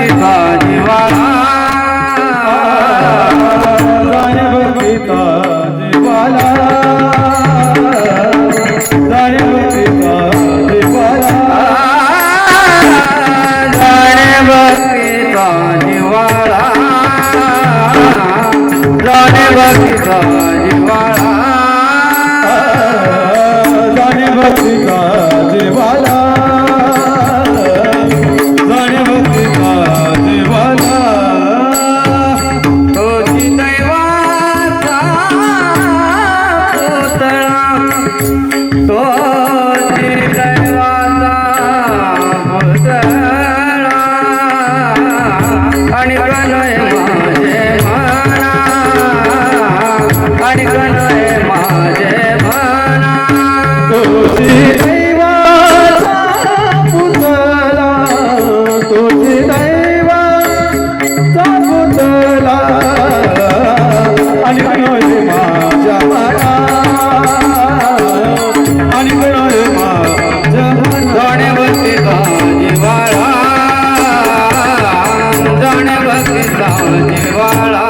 पिता जीवाला. साहेब पिता जीवाला जीवाला. 你忘了。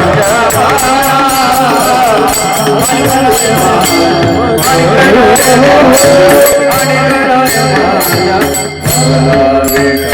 Hare Hare